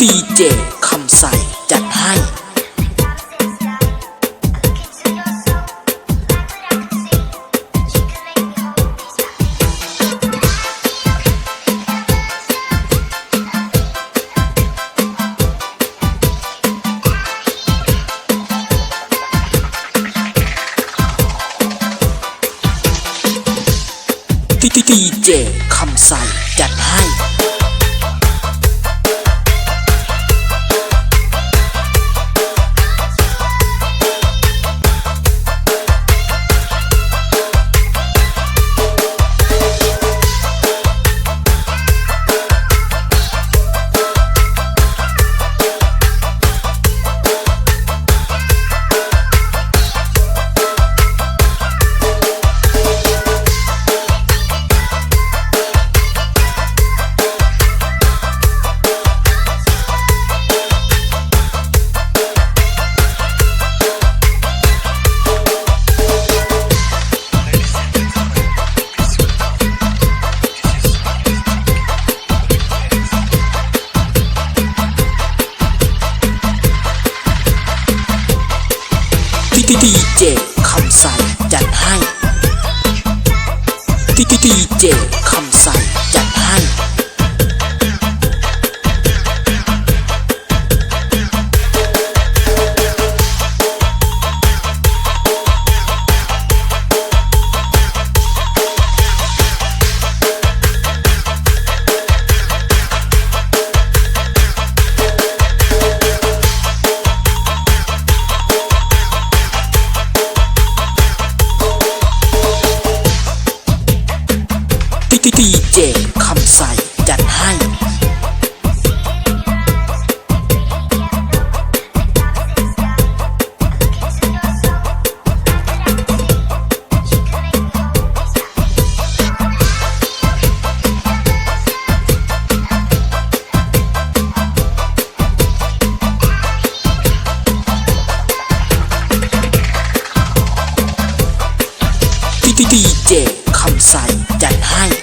ดีเจคำใสจัดให้ดีเจคำใสจัดให้ ดีเจคำใสจัดให้ดีเจคำใส ดให้ดีเจคำใสจัดให้ดีเจคำใสจัดให้